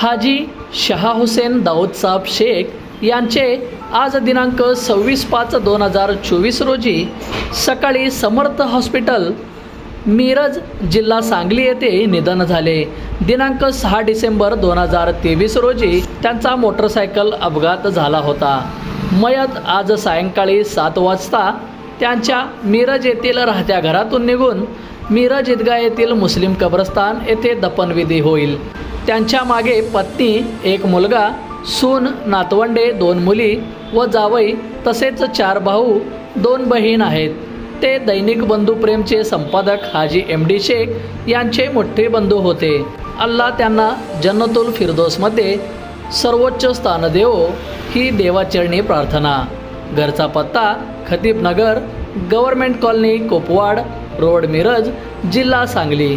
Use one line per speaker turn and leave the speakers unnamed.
हाजी शहा हुसेन दाऊदसाब शेख यांचे आज दिनांक सव्वीस पाच दोन हजार चोवीस रोजी सकाळी समर्थ हॉस्पिटल मिरज जिल्हा सांगली येथे निधन झाले. दिनांक सहा डिसेंबर दोन हजार तेवीस रोजी त्यांचा मोटरसायकल अपघात झाला होता. मयत आज सायंकाळी सात वाजता त्यांच्या मिरज येथील राहत्या घरातून निघून मिरज ईदगा येथील मुस्लिम कब्रस्तान येथे दफनविधी होईल. त्यांच्या मागे पत्नी एक मुलगा सून नातवंडे दोन मुली व जावई तसेच चार भाऊ दोन बहीण आहेत. ते दैनिक बंधुप्रेमचे संपादक हाजी एम डी शेख यांचे मोठे बंधू होते. अल्लाह त्यांना जन्नतुल फिरदोसमध्ये सर्वोच्च स्थान देवो ही देवाचरणी प्रार्थना. घरचा पत्ता Khatibnagar government colony Kopwad road Miraj जिल्हा सांगली.